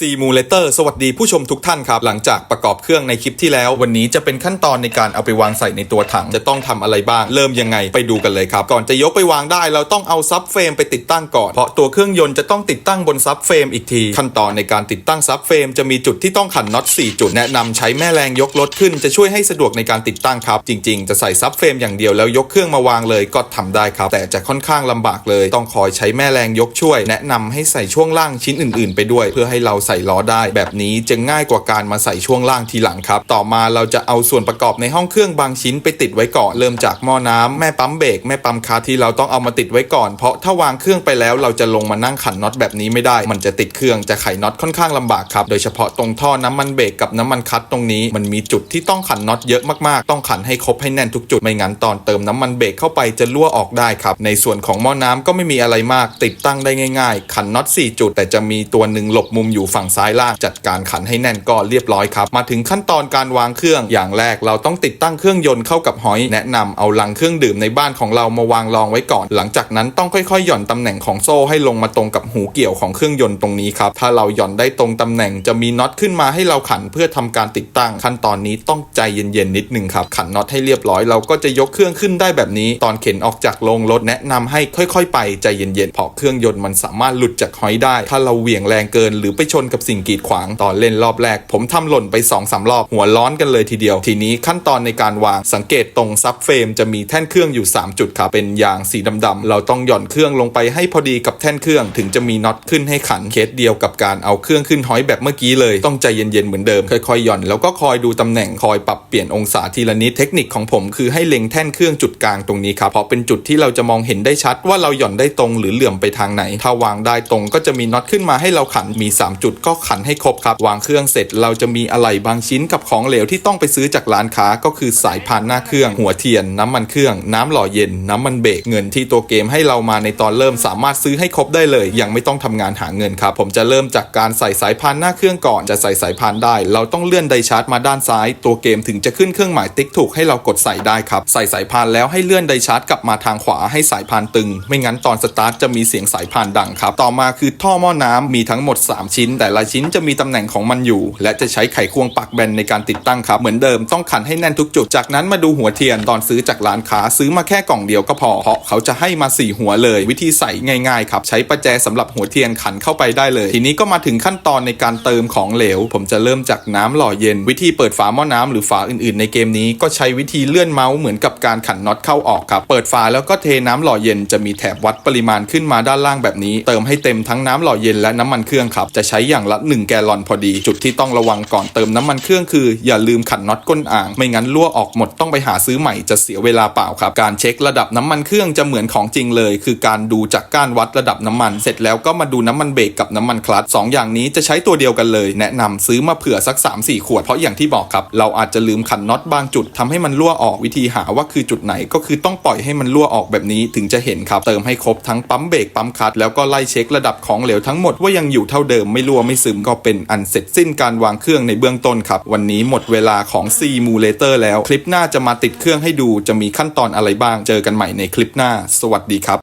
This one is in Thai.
Simulator สวัสดีผู้ชมทุกท่านครับ หลังจากประกอบเครื่องในคลิปที่แล้ว วันนี้จะเป็นขั้นตอนในการเอาไปวางใส่ในตัวถัง จะต้องทำอะไรบ้าง เริ่มยังไงไปดูกันเลยครับ ก่อนจะยกไปวางได้ เราต้องเอาซับเฟรมไปติดตั้งก่อน เพราะตัวเครื่องยนต์จะต้องติดตั้งบนซับเฟรมอีกที ขั้นตอนในการติดตั้งซับเฟรมจะมีจุดที่ต้องขันน็อต4จุดแนะนำใช้แม่แรงยกรถขึ้น จะช่วยให้สะดวกในการติดตั้งครับ จริง ๆ จะใส่ซับเฟรมอย่างเดียวแล้วยกเครื่องมาวางเลยก็ทำได้ครับ แต่จะค่อนข้างลำบากเลย ต้องคอยใช้แม่แรงยกช่วย แนะนำให้ใส่ช่วงล่างชิ้นอื่น ๆ ไปด้วย เพื่อให้เราใส่ล้อได้ แบบนี้จะง่ายกว่าการมาใส่ช่วงล่างทีหลังครับ ต่อมาเราจะเอาส่วนประกอบในห้องเครื่องบางชิ้นไปติดไว้ก่อน เริ่มจากหม้อน้ำแม่ปั๊มเบรกแม่ปั๊มคาที่เราต้องเอามาติดไว้ก่อน เพราะถ้าวางเครื่องไปแล้วเราจะลงมานั่งขันน็อตแบบนี้ไม่ได้ มันจะติดเครื่องจะไขน็อตค่อนข้างลำบากครับ โดยเฉพาะตรงท่อน้ำมันเบรกกับน้ำมันคัตตรงนี้ มันมีจุดที่ต้องขันน็อตเยอะมากๆ ต้องขันให้ครบให้แน่นทุกจุด ไม่งั้นตอนเติมน้ำมันเบรกเข้าไปจะรั่วออกได้ครับ ในส่วนของหม้อน้ำก็ไม่มีอะไรมาก ติดตั้งได้ง่าย ๆ ขันน็อต4จุด แต่จะมีตัวหนึ่งหลบมุมอยู่ฝั่งซ้ายล่างจัดการขันให้แน่นก็เรียบร้อยครับ มาถึงขั้นตอนการวางเครื่องอย่างแรกเราต้องติดตั้งเครื่องยนต์เข้ากับหอย แนะนำเอาลังเครื่องดื่มในบ้านของเรามาวางรองไว้ก่อน หลังจากนั้นต้องค่อยๆ หย่อนตำแหน่งของโซ่ให้ลงมาตรงกับหูเกี่ยวของเครื่องยนต์ตรงนี้ครับถ้าเราหย่อนได้ตรงตำแหน่งจะมีน็อตขึ้นมาให้เราขันเพื่อทำการติดตั้ง ขั้นตอนนี้ต้องใจเย็นๆนิดนึงครับขันน็อตให้เรียบร้อยเราก็จะยกเครื่องขึ้นได้แบบนี้ ตอนเข็นออกจากโรงรถแนะนำให้ค่อยๆ ไปใจเย็นๆเพราะเครื่องยนต์มันสามารถหลุดจากหอยได้ ถ้าเราเหวี่ยงแรงเกิน หรือไปชนกับสิ่งกีดขวางตอนเล่นรอบแรก ผมทำหล่นไป2อสารอบหัวร้อนกันเลยทีเดียว ทีนี้ขั้นตอนในการวางสังเกตตรงซับเฟรมจะมีแท่นเครื่องอยู่ 3 จุดครับเป็นยางสีดำๆเราต้องหย่อนเครื่องลงไปให้พอดีกับแท่นเครื่องถึงจะมีน็อตขึ้นให้ขันเคสเดียวกับการเอาเครื่องขึ้นห้อยแบบเมื่อกี้เลยต้องใจเย็นๆเหมือนเดิมค่อยๆหย่อนแล้วก็คอยดูตำแหน่งคอยปรับเปลี่ยนองศาทีละนิดเทคนิคของผมคือให้เล็งแท่นเครื่องจุดกลางตรงนี้ครับเพราะเป็นจุดที่เราจะมองเห็นได้ชัดว่าเราหย่อนได้ตรงหรือเหลื่อมไปทางไหน ถ้าวางได้ตรงก็จะมีน็อตขึ้นมาให้เราขันมี 3 จุดก็ขันให้ครบครับ วางเครื่องเสร็จเราจะมีอะไหล่บางชิ้นกับของเหลวที่ต้องไปซื้อจากร้านค้าก็คือสายพานหน้าเครื่อง หัวเทียน น้ำมันเครื่อง น้ำหล่อเย็น น้ำมันเบรกเงินที่ตัวเกมให้เรามาในตอนเริ่มสามารถซื้อให้ครบได้เลย ยังไม่ต้องทำงานหาเงินครับ ผมจะเริ่มจากการใส่สายพานหน้าเครื่องก่อนจะใส่สายพานได้ เราต้องเลื่อนไดชาร์จมาด้านซ้าย ตัวเกมถึงจะขึ้นเครื่องหมายติ๊กถูกให้เรากดใส่ได้ครับใส่สายพานแล้วให้เลื่อนไดชาร์จกลับมาทางขวาให้สายพานตึง ไม่งั้นตอนสตาร์ทจะมีเสียงสายพานดังครับต่อมาคือท่อหม้อน้ำมีทั้งหมด 3 ชิ้น แต่แต่ละชิ้นจะมีตำแหน่งของมันอยู่ และจะใช้ไขควงปักแบนในการติดตั้งครับ เหมือนเดิมต้องขันให้แน่นทุกจุด จากนั้นมาดูหัวเทียนตอนซื้อจากร้านค้าซื้อมาแค่กล่องเดียวก็พอ เพราะเขาจะให้มา 4 หัวเลย วิธีใส่ง่ายๆครับ ใช้ประแจสำหรับหัวเทียนขันเข้าไปได้เลย ทีนี้ก็มาถึงขั้นตอนในการเติมของเหลว ผมจะเริ่มจากน้ำหล่อเย็น วิธีเปิดฝาหม้อน้ำหรือฝาอื่นๆ ในเกมนี้ก็ใช้วิธีเลื่อนเมาส์เหมือนกับการขันน็อตเข้าออกครับ เปิดฝาแล้วก็เทน้ำหล่อเย็นจะมีแถบวัดปริมาณขึ้นมาด้านล่างแบบนี้ เติมให้เต็มทั้งน้ำหล่อเย็นและน้ำมันเครื่องครับจะใช้อย่างละ 1 แกลลอนพอดี จุดที่ต้องระวังก่อนเติมน้ำมันเครื่องคือ อย่าลืมขันน็อตก้นอ่าง ไม่งั้นรั่วออกหมดต้องไปหาซื้อใหม่จะเสียเวลาเปล่าครับ การเช็คระดับน้ำมันเครื่องจะเหมือนของจริงเลย คือการดูจากก้านวัดระดับน้ำมัน เสร็จแล้วก็มาดูน้ำมันเบรกกับน้ำมันคลัตช์สองอย่างนี้จะใช้ตัวเดียวกันเลย แนะนำซื้อมาเผื่อสัก 3-4 ขวดเพราะอย่างที่บอกครับเราอาจจะลืมขันน็อตบางจุดทำให้มันรั่วออกวิธีหาว่าคือจุดไหนก็คือต้องปล่อยให้มันรั่วออกแบบนี้ถึงจะเห็นครับเติมให้ครบทั้งปั๊มเบรกปั๊มคลัตช์แล้วก็ไล่เช็คระดับของเหลวทั้งหมดว่ายังอยู่เท่าเดิมไม่รั่วไม่ซึมก็เป็นอันเสร็จสิ้นการวางเครื่องในเบื้องต้นครับ วันนี้หมดเวลาของ C m u l a t o r แล้ว คลิปหน้าจะมาติดเครื่องให้ดูจะมีขั้นตอนอะไรบ้าง เจอกันใหม่ในคลิปหน้า สวัสดีครับ